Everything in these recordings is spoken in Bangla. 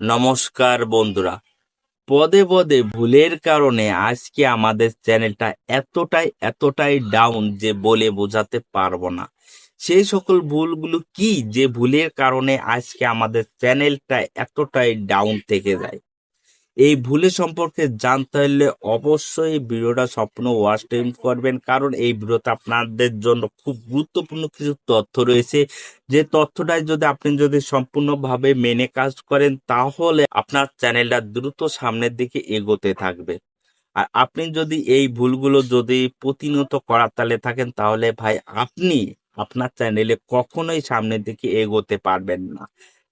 নমস্কার বন্ধুরা। পদে পদে ভুলের কারণে আজকে আমাদের চ্যানেলটা এতটাই এতটাই ডাউন যে বলে বোঝাতে পারব না। সেই সকল ভুলগুলো কি যে ভুলের কারণে আজকে আমাদের চ্যানেলটা এতটাই ডাউন থেকে যায়? এই ভুলের সম্পর্কে জানতে হলে অবশ্যই ভিডিওটা সম্পূর্ণ ওয়াচ টাইম করবেন, কারণ এই ভিডিওতে আপনাদের জন্য খুব গুরুত্বপূর্ণ কিছু তথ্য রয়েছে। যে তথ্যটাই যদি আপনি যদি সম্পূর্ণভাবে মেনে কাজ করেন, তাহলে আপনার চ্যানেলটা দ্রুত সামনের দিকে এগোতে থাকবে। আর আপনি যদি এই ভুলগুলো যদি প্রতিনিয়ত করার তালে থাকেন, তাহলে ভাই আপনি আপনার চ্যানেলে কখনোই সামনের দিকে এগোতে পারবেন না।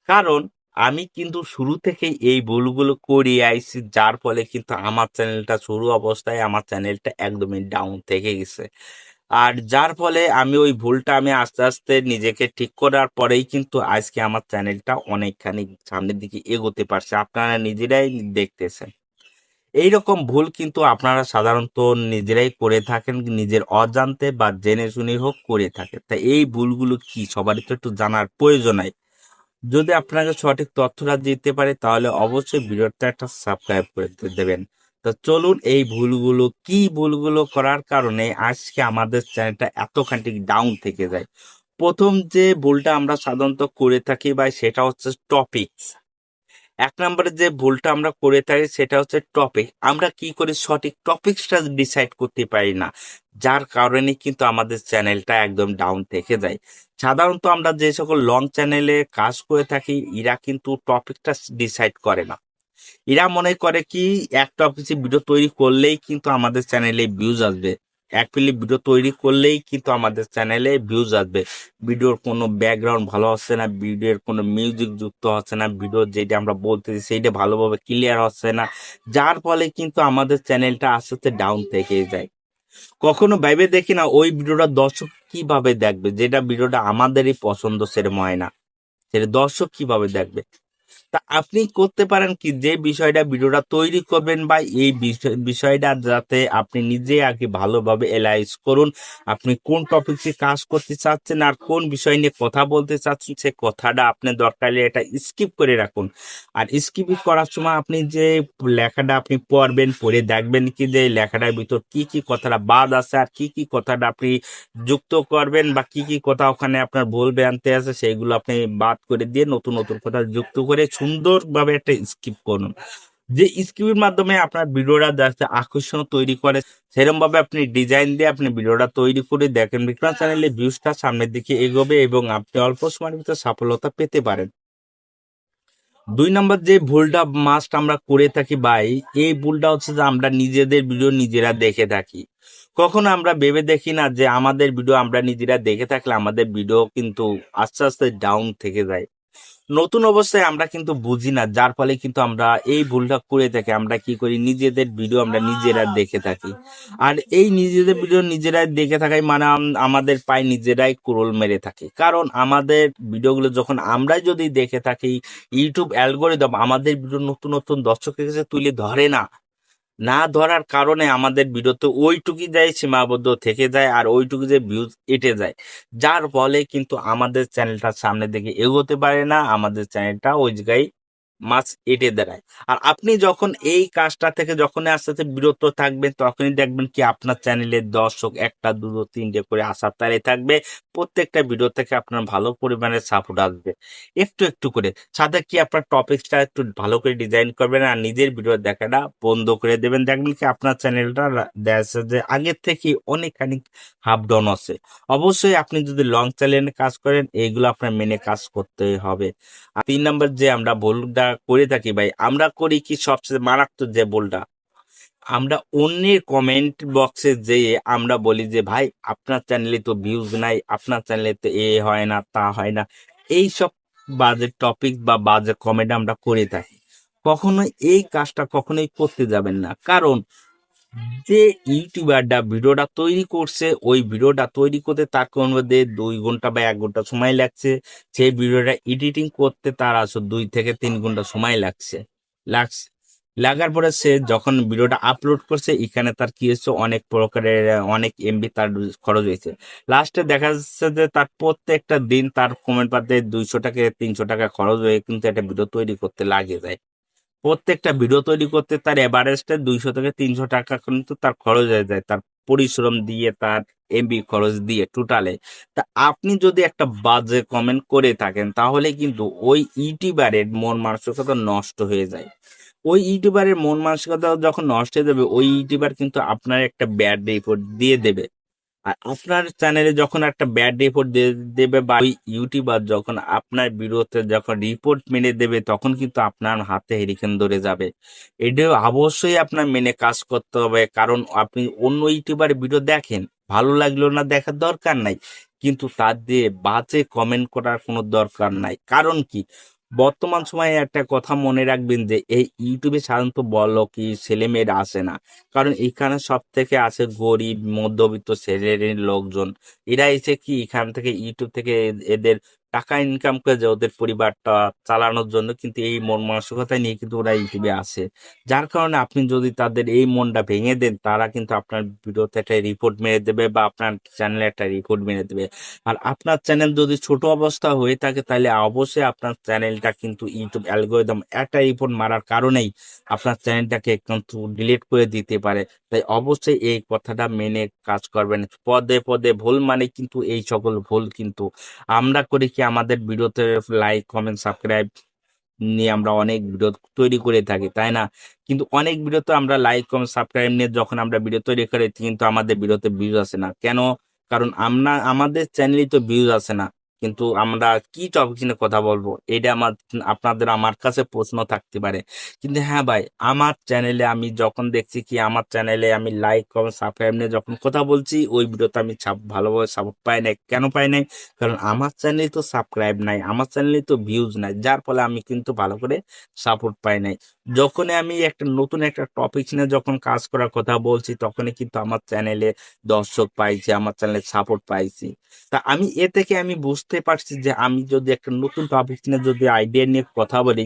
কারণ আমি কিন্তু শুরু থেকেই এই ভুলগুলো করিয়ে আইছি যার ফলে কিন্তু আমার চ্যানেলটা শুরু অবস্থায় আমার চ্যানেলটা একদমই ডাউন থেকে গেছে। আর যার ফলে আমি ওই ভুলটা আমি আস্তে আস্তে নিজেকে ঠিক করার পরেই কিন্তু আজকে আমার চ্যানেলটা অনেকখানি সামনের দিকে এগোতে পারছে। আপনারা নিজেরাই দেখতেছেন। এইরকম ভুল কিন্তু আপনারা সাধারণত নিজেরাই করে থাকেন, নিজের অজান্তে বা জেনে শুনে হোক করে থাকেন। তাই এই ভুলগুলো কি? সবারই তো একটু জানার প্রয়োজন হয়। যদি আপনাকে সঠিক তথ্যটা দিতে পারে, তাহলে অবশ্যই ভিডিওটা একটা সাবস্ক্রাইব করে দেবেন। তো চলুন এই ভুলগুলো, কি ভুলগুলো করার কারণে আজকে আমাদের চ্যানেলটা এতখানি ডাউন থেকে যায়? প্রথম যে ভুলটা আমরা সাধারণত করে থাকি বা সেটা হচ্ছে টপিকস এক নম্বরে যে ভুলটা আমরা করে থাকি সেটা হচ্ছে টপিক আমরা কি করে সঠিক টপিকসটা ডিসাইড করতে পারি না? যার কারণে কিন্তু আমাদের চ্যানেলটা একদম ডাউন থেকে যায়। সাধারণত আমরা যে সকল লং চ্যানেলে কাজ করে থাকি, এরা কিন্তু টপিকটা ডিসাইড করে না। এরা মনে করে কি এক টপিকে ভিডিও তৈরি করলেই কিন্তু আমাদের চ্যানেলে ভিউজ আসবে। এক মিলি ভিডিও তৈরি করলেই কিন্তু আমাদের চ্যানেলে ভিউজ আসবে। ভিডিওর কোনো ব্যাকগ্রাউন্ড ভালো হচ্ছে না ভিডিওর কোনো মিউজিক যুক্ত হচ্ছে না ভিডিও যেটা আমরা বলতেছি সেইটা ভালোভাবে ক্লিয়ার হচ্ছে না, যার ফলে কিন্তু আমাদের চ্যানেলটা আস্তে আস্তে ডাউন থেকে যায়। কখনো ভেবে দেখি না ওই ভিডিওটা দর্শক কীভাবে দেখবে, যেটা ভিডিওটা আমাদেরই পছন্দ সেরকম হয় না সেটা দর্শক কীভাবে দেখবে? তা আপনি করতে পারেন কি? যে বিষয়টা ভিডিওটা তৈরি করবেন বা এই বিষয়টা যাতে আপনি নিজে আগে ভালোভাবে এলাইজ করুন, আপনি কোন টপিকে কাজ করতে চাচ্ছেন আর কোন বিষয় নিয়ে কথা বলতে চাচ্ছেন, সে কথাটা আপনি দরকার এটা স্কিপ করে রাখুন। আর স্কিপ করার সময় আপনি যে লেখাটা আপনি পড়বেন, পড়ে দেখবেন কি যে লেখাটার ভিতর কি কি কথাটা বাদ আছে আর কি কি কথাটা আপনি যুক্ত করবেন বা কি কি কথা ওখানে আপনার ভুল আনতে আছে সেইগুলো আপনি বাদ করে দিয়ে নতুন নতুন কথা যুক্ত করে সুন্দরভাবে একটা স্কিপ করুন। যে স্কিপের মাধ্যমে আপনার ভিডিওটা যাতে আকর্ষণ তৈরি করে সেরকম ভাবে আপনি ডিজাইন দিয়ে আপনি ভিডিওটা তৈরি করে দেখেন। বিক্রম চ্যানেলে ভিউজটা সামনের দিকে এগোবে এবং আপনি অল্প সময়ের ভিতরে সফলতা পেতে পারেন। দুই নম্বর যে ভুলটা মাস্ট আমরা করে থাকি ভাই, এই ভুলটা হচ্ছে যে আমরা নিজেদের ভিডিও নিজেরা দেখে থাকি। কখনো আমরা ভেবে দেখি না যে আমাদের ভিডিও আমরা নিজেরা দেখে থাকলে আমাদের ভিডিও কিন্তু আস্তে আস্তে ডাউন থেকে যায়। নতুন অবস্থায় আমরা কিন্তু বুঝি না যার ফলে কিন্তু আমরা এই ভুলটা করে থাকি। আমরা কি করি? নিজেদের ভিডিও আমরা নিজেরা দেখে থাকি। আর এই নিজেদের ভিডিও নিজেরাই দেখে থাকাই মানে আমাদের পায়ে নিজেরাই কুরল মেরে থাকি। কারণ আমাদের ভিডিওগুলো যখন আমরাই যদি দেখে থাকি ইউটিউব অ্যালগোরিদম আমাদের ভিডিও নতুন নতুন দর্শকের কাছে তুলে ধরে না না ধরার কারণে আমাদের ভিডিওতে ওইটুকু যায় সীমাবদ্ধ থেকে যায় আর ওইটুকু যে ভিউজ এটে যায়। যার ফলে কিন্তু আমাদের চ্যানেলটা সামনে দিকে এগোতে পারে না, আমাদের চ্যানেলটা ওই জায়গায় মাছ এটে দাঁড়ায় আর আপনি যখন এই কাজটা থেকে যখন আস্তে আস্তে বিরত থাকবেন, তখনই দেখবেন কি আপনার চ্যানেলের দর্শক একটা, দুটো, তিনটে করে আসার তারে থাকবে। প্রত্যেকটা ভিডিও থেকে আপনার ভালো পরিমাণে সাপোর্ট আসবে। একটু একটু করে। সাথে কি আপনার টপিকসটা একটু ভালো করে ডিজাইন করবেন আর নিজের ভিডিও দেখাটা বন্ধ করে দেবেন। দেখবেন কি আপনার চ্যানেলটা দেখা যে আগের থেকে অনেকখানি হাফ ডাউন আছে। অবশ্যই আপনি যদি লং চ্যানেলে কাজ করেন এইগুলো আপনার মেনে কাজ করতে হবে। আর তিন নম্বর যে আমরা ভুলটা করে থাকি ভাই, আমরা করি কি সবচেয়ে মারাত্মক যে বলটা? আমরা অন্যের কমেন্ট বক্সে যেয়ে আমরা বলি যে, ভাই, আপনার চ্যানেলে তো ভিউজ নাই, আপনার চ্যানেলে তো এ হয় না, তা হয় না। এই সব বাজে টপিক বা বাজে কমেন্ট আমরা করে থাকি। কখনোই এই কাজটা কখনোই করতে যাবেন না। কারণ যে ইউটিউবারটা ভিডিওটা তৈরি করছে, ওই ভিডিওটা তৈরি করতে তার মধ্যে দুই ঘণ্টা বা এক ঘণ্টা সময় লাগছে। সেই ভিডিওটা এডিটিং করতে তার আসলে দুই থেকে তিন ঘণ্টা সময় লাগছে। লাগছে। লাগার পরে সে যখন ভিডিওটা আপলোড করছে, এখানে তার কি হচ্ছে অনেক প্রকারের, অনেক এমবি তার খরচ হয়েছে। লাস্টে দেখা যাচ্ছে যে তার প্রত্যেকটা দিন তার কমেন্ট পাতে দুইশো টাকা তিনশো টাকা খরচ হয়ে কিন্তু একটা ভিডিও তৈরি করতে লাগে যায়। প্রত্যেকটা ভিডিও তৈরি করতে তার এভারেস্টে দুইশো থেকে তিনশো টাকা কিন্তু তার খরচ হয়ে যায়। তার পরিশ্রম দিয়ে, তার এমবি খরচ দিয়ে টোটালে তা আপনি যদি একটা বাজে কমেন্ট করে থাকেন, তাহলে কিন্তু ওই ইউটিউবারের মন মানসিকতা নষ্ট হয়ে যায়। ওই ইউটিউবারের মন মানসিকতা যখন নষ্ট হয়ে যাবে, ওই ইউটিউবার কিন্তু আপনার একটা ব্যাড রিপোর্ট দিয়ে দেবে। আর আপনার চ্যানেলে যখন একটা ব্যাড রিপোর্ট দেবে বা ইউটিউবার যখন আপনার বিরুদ্ধে যখন রিপোর্ট মেনে দেবে, তখন কিন্তু আপনার হাতে হেরিকেন ধরে যাবে। এটা অবশ্যই আপনার মেনে কাজ করতে হবে। কারণ আপনি অন্য ইউটিউবারের ভিডিও দেখেন, ভালো লাগল না দেখার দরকার নাই। কিন্তু তার দিয়ে বাজে কমেন্ট করার কোনো দরকার নাই। কারণ কি? বর্তমান সময়ে একটা কথা মনে রাখবেন যে, এই ইউটিউবে সাধারণত বলো কি ছেলে মেয়েরা আসে না। কারণ এখানে সব থেকে আছে গরিব, মধ্যবিত্ত ছেলের লোকজন। এরা এসে কি এখান থেকে, ইউটিউব থেকে এদের টাকা ইনকাম করে যে ওদের পরিবারটা চালানোর জন্য কিন্তু এই মন মানসিকতা নিয়ে কিন্তু ওরা ইউটিউবে আসে যার কারণে আপনি যদি তাদের এই মনটা ভেঙে দেন, তারা কিন্তু আপনার ভিডিওতে একটা রিপোর্ট মেরে দেবে বা আপনার চ্যানেলে একটা রিপোর্ট মেরে দেবে। আর আপনার চ্যানেল যদি ছোট অবস্থা হয়ে থাকে, তাহলে অবশ্যই আপনার চ্যানেলটা কিন্তু ইউটিউব অ্যালগোরিদম একটা রিপোর্ট মারার কারণেই আপনার চ্যানেলটাকে কিন্তু ডিলিট করে দিতে পারে। তাই অবশ্যই এই কথাটা মেনে কাজ করবেন। পদে পদে ভুল মানে কিন্তু এই সকল ভুল কিন্তু। আমরা করি কি আমাদের ভিডিওতে লাইক কমেন্ট সাবস্ক্রাইব নিয়ে আমরা অনেক ভিডিও তৈরি করে থাকি, তাই না? কিন্তু অনেক ভিডিওতে আমরা লাইক কমেন্ট সাবস্ক্রাইব নিয়ে যখন আমরা ভিডিও তৈরি করি, কিন্তু আমাদের ভিডিওতে ভিউজ আসে না। কেন? কারণ আমরা, আমাদের চ্যানেলেই তো ভিউজ আসে না। কিন্তু আমরা কি টপিক নিয়ে কথা বলব? এটা আমার, আপনাদের আমার কাছে প্রশ্ন থাকতে পারে। কিন্তু হ্যাঁ ভাই, আমার চ্যানেলে আমি যখন দেখছি কি, আমার চ্যানেলে আমি লাইক কমেন্ট সাবস্ক্রাইব নিয়ে যখন কথা বলছি, ওই ভিডিওতে আমি ছাপ- ভালোভাবে সাপোর্ট পাই নাই। কেন পাই নাই? কারণ আমার চ্যানেলে তো সাবস্ক্রাইব নাই, আমার চ্যানেলে তো ভিউজ নাই। যার ফলে আমি কিন্তু ভালো করে সাপোর্ট পাই নাই। যখনই আমি একটা নতুন একটা টপিক নিয়ে যখন কাজ করার কথা বলছি, তখনই কিন্তু আমার চ্যানেলে দর্শক পাইছি, আমার চ্যানেলে সাপোর্ট পাইছি। তা আমি এ থেকে আমি বুঝতে পারছি যে আমি যদি একটা নতুন টপিক নিয়ে যদি আইডিয়া নিয়ে কথা বলি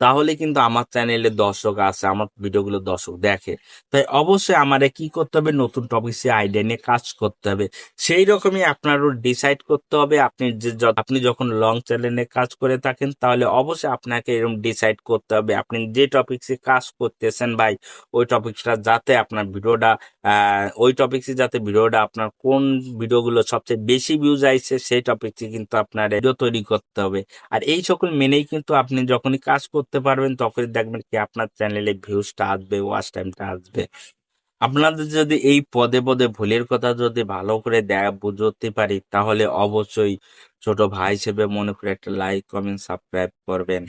তাহলে কিন্তু আমার চ্যানেলে দর্শক আছে, আমার ভিডিওগুলো দর্শক দেখে। তাই অবশ্যই আমারে কি করতে হবে? নতুন টপিক আইডিয়া নিয়ে কাজ করতে হবে। সেই রকমই আপনারও ডিসাইড করতে হবে। আপনি যে আপনি যখন লং চ্যানেলে কাজ করে থাকেন, তাহলে অবশ্যই আপনাকে এরকম ডিসাইড করতে হবে। আপনি যে টপিকসে কাজ করতেছেন ভাই, ওই টপিকটা যাতে আপনার ভিডিওটা ওই টপিকসে যাতে ভিডিওটা আপনার কোন ভিডিওগুলো সবচেয়ে বেশি ভিউজ আইছে সেই টপিকসে কিন্তু আপনার ভিডিও তৈরি করতে হবে। আর এই সকল মেনেই কিন্তু আপনি যখনই কাজ করতে পারবেন তখনই দেখবেন কি আপনার চ্যানেলে ভিউজটা আসবে ওয়াচ টাইমটা আসবে। আপনাদের যদি এই পদে পদে ভুলের কথা যদি ভালো করে বুঝতে পারি, তাহলে অবশ্যই ছোট ভাই হিসেবে মনে করে একটা লাইক কমেন্ট সাবস্ক্রাইব করবেন।